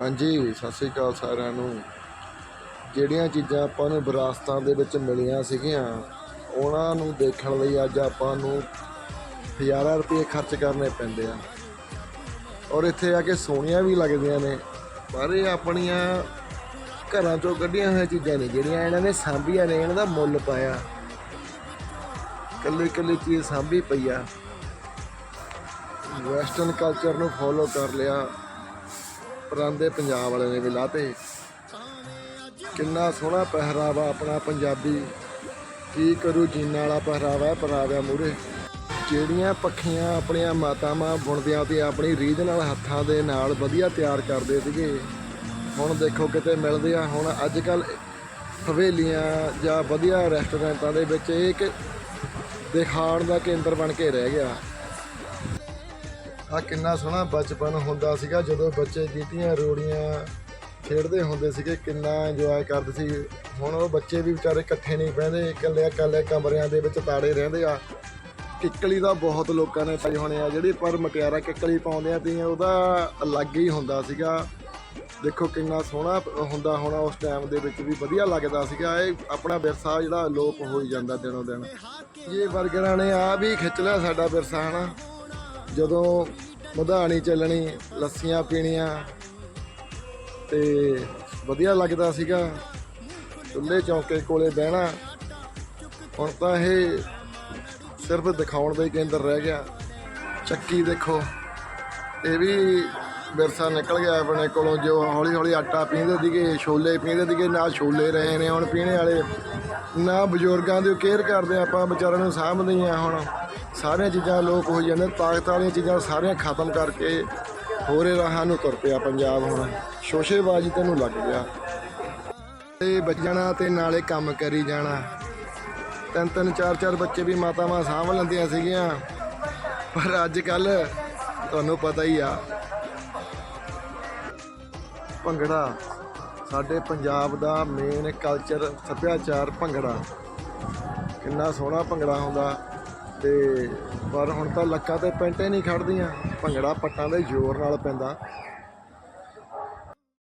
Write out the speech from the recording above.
ਹਾਂਜੀ, ਸਤਿ ਸ੍ਰੀ ਅਕਾਲ ਸਾਰਿਆਂ ਨੂੰ। ਜਿਹੜੀਆਂ ਚੀਜ਼ਾਂ ਆਪਾਂ ਨੂੰ ਵਿਰਾਸਤਾਂ ਦੇ ਵਿੱਚ ਮਿਲੀਆਂ ਸੀਗੀਆਂ, ਉਹਨਾਂ ਨੂੰ ਦੇਖਣ ਲਈ ਅੱਜ ਆਪਾਂ ਨੂੰ ਹਜ਼ਾਰਾਂ ਰੁਪਏ ਖਰਚ ਕਰਨੇ ਪੈਂਦੇ ਆ। ਔਰ ਇੱਥੇ ਆ ਕੇ ਸੋਹਣੀਆਂ ਵੀ ਲੱਗਦੀਆਂ ਨੇ, ਪਰ ਇਹ ਆਪਣੀਆਂ ਘਰਾਂ ਚੋਂ ਕੱਢੀਆਂ ਹੋਈਆਂ ਚੀਜ਼ਾਂ ਨੇ, ਜਿਹੜੀਆਂ ਇਹਨਾਂ ਨੇ ਸਾਂਭੀਆਂ ਨੇ, ਇਹਨਾਂ ਦਾ ਮੁੱਲ ਪਾਇਆ। ਕੱਲੀ ਕੱਲੀ ਚੀਜ਼ ਸਾਂਭੀ ਪਈ ਆ। ਵੈਸਟਰਨ ਕਲਚਰ ਨੂੰ ਫੋਲੋ ਕਰ ਲਿਆ। ਪਰਾਂਦੇ ਪੰਜਾਬ ਵਾਲੇ ਨੇ ਵੀ ਲਾਤੇ। ਕਿੰਨਾ ਸੋਹਣਾ ਪਹਿਰਾਵਾ ਆਪਣਾ ਪੰਜਾਬੀ। ਕੀ ਕਰੂ ਜੀਨਾਂ ਵਾਲਾ ਪਹਿਰਾਵਾ ਹੈ ਪਹਿਰਾਵਾ ਮੂਰੇ ਜਿਹੜੀਆਂ ਪੱਖੀਆਂ ਆਪਣੀਆਂ ਮਾਤਾਵਾਂ ਬੁਣਦਿਆਂ ਤੇ ਆਪਣੀ ਰੀਝ ਨਾਲ ਹੱਥਾਂ ਦੇ ਨਾਲ ਵਧੀਆ ਤਿਆਰ ਕਰਦੇ ਸੀਗੇ। ਹੁਣ ਦੇਖੋ ਕਿਤੇ ਮਿਲਦੇ ਆ। ਹੁਣ ਅੱਜ ਕੱਲ ਹਵੇਲੀਆਂ ਜਾਂ ਵਧੀਆ ਰੈਸਟੋਰੈਂਟਾਂ ਦੇ ਵਿੱਚ ਇਹ ਇੱਕ ਦਿਖਾਣ ਦਾ ਕੇਂਦਰ ਬਣ ਕੇ ਰਹਿ ਗਿਆ। ਆ ਕਿੰਨਾ ਸੋਹਣਾ ਬਚਪਨ ਹੁੰਦਾ ਸੀਗਾ, ਜਦੋਂ ਬੱਚੇ ਗੀਟੀਆਂ ਰੋੜੀਆਂ ਖੇਡਦੇ ਹੁੰਦੇ ਸੀਗੇ, ਕਿੰਨਾ ਇੰਜੋਏ ਕਰਦੇ ਸੀ। ਹੁਣ ਉਹ ਬੱਚੇ ਵੀ ਵਿਚਾਰੇ ਇਕੱਠੇ ਨਹੀਂ ਬਹਿੰਦੇ, ਇਕੱਲੇ ਇਕੱਲੇ ਕਮਰਿਆਂ ਦੇ ਵਿੱਚ ਤਾੜੇ ਰਹਿੰਦੇ ਆ। ਕਿੱਕਲੀ ਦਾ ਬਹੁਤ ਲੋਕਾਂ ਨੇ ਪਾਈ ਹੋਣੇ ਆ ਜਿਹੜੀ, ਪਰ ਮਟਿਆਰਾ ਕਿੱਕਲੀ ਪਾਉਂਦੇ ਆ ਤੇ ਉਹਦਾ ਅਲੱਗ ਹੀ ਹੁੰਦਾ ਸੀਗਾ। ਦੇਖੋ ਕਿੰਨਾ ਸੋਹਣਾ ਹੁੰਦਾ ਹੋਣਾ ਉਸ ਟਾਈਮ ਦੇ ਵਿੱਚ ਵੀ, ਵਧੀਆ ਲੱਗਦਾ ਸੀਗਾ। ਇਹ ਆਪਣਾ ਵਿਰਸਾ ਜਿਹੜਾ ਲੋਪ ਹੋਈ ਜਾਂਦਾ ਦਿਨੋਂ ਦਿਨ। ਇਹ ਵਰਗਰਾਂ ਨੇ ਆ ਵੀ ਖਿੱਚ ਲਿਆ ਸਾਡਾ ਵਿਰਸਾ, ਹਨਾ? ਜਦੋਂ ਮਧਾਣੀ ਚੱਲਣੀ, ਲੱਸੀਆਂ ਪੀਣੀਆਂ ਤੇ ਵਧੀਆ ਲੱਗਦਾ ਸੀਗਾ। ਚੁੱਲ੍ਹੇ ਚੌਂਕੇ ਕੋਲੇ ਬਹਿਣਾ, ਹੁਣ ਤਾਂ ਇਹ ਸਿਰਫ ਦਿਖਾਉਣ ਦਾ ਹੀ ਕੇਂਦਰ ਰਹਿ ਗਿਆ। ਚੱਕੀ ਦੇਖੋ, ਇਹ ਵੀ ਵਿਰਸਾ ਨਿਕਲ ਗਿਆ ਆਪਣੇ ਕੋਲੋਂ, ਜੋ ਹੌਲੀ ਹੌਲੀ ਆਟਾ ਪੀਂਦੇ ਸੀਗੇ, ਛੋਲੇ ਪੀਂਦੇ ਸੀਗੇ ਨਾ ਛੋਲੇ ਰਹੇ ਨੇ ਹੁਣ ਪੀਣੇ ਵਾਲੇ। ਨਾ ਬਜ਼ੁਰਗਾਂ ਦੀ ਕੇਅਰ ਕਰਦੇ ਆਪਾਂ, ਵਿਚਾਰਿਆਂ ਨੂੰ ਸਾਂਭਦੇ ਆ ਹੁਣ। ਸਾਰੀਆਂ ਚੀਜ਼ਾਂ ਲੋਕ ਹੋ ਜਾਂਦੇ ਤਾਕਤ ਵਾਲੀਆਂ ਚੀਜ਼ਾਂ ਸਾਰੀਆਂ ਖਤਮ ਕਰਕੇ ਹੋਰੇ ਰਾਹਾਂ ਨੂੰ ਤੁਰ ਪਿਆ ਪੰਜਾਬ ਹੁਣ। ਸ਼ੋਸ਼ੇਬਾਜ਼ੀ ਤੈਨੂੰ ਲੱਗ ਗਿਆ। ਤੇ ਬੱਜਣਾ ਤੇ ਨਾਲੇ ਕੰਮ ਕਰੀ ਜਾਣਾ। ਤਿੰਨ ਤਿੰਨ, ਚਾਰ ਚਾਰ ਬੱਚੇ ਵੀ ਮਾਤਾਵਾਂ ਸਾਂਭ ਲੈਂਦੀਆਂ ਸੀਗੀਆਂ। ਪਰ ਅੱਜ ਕੱਲ ਤੁਹਾਨੂੰ ਪਤਾ ਹੀ ਆ ਭੰਗੜਾ। ਸਾਡੇ ਪੰਜਾਬ ਦਾ ਮੇਨ ਕਲਚਰ ਸੱਭਿਆਚਾਰ ਭੰਗੜਾ। ਕਿੰਨਾ ਸੋਹਣਾ ਭੰਗੜਾ ਹੁੰਦਾ। ਤੇ ਪਰ ਹੁਣ ਤਾਂ ਲੱਕਾਂ ਤੇ ਪੈਂਟੇ ਨਹੀਂ ਖੜਦੀਆਂ ਭੰਗੜਾ ਪੱਟਾਂ ਦੇ ਜ਼ੋਰ ਨਾਲ ਪੈਂਦਾ।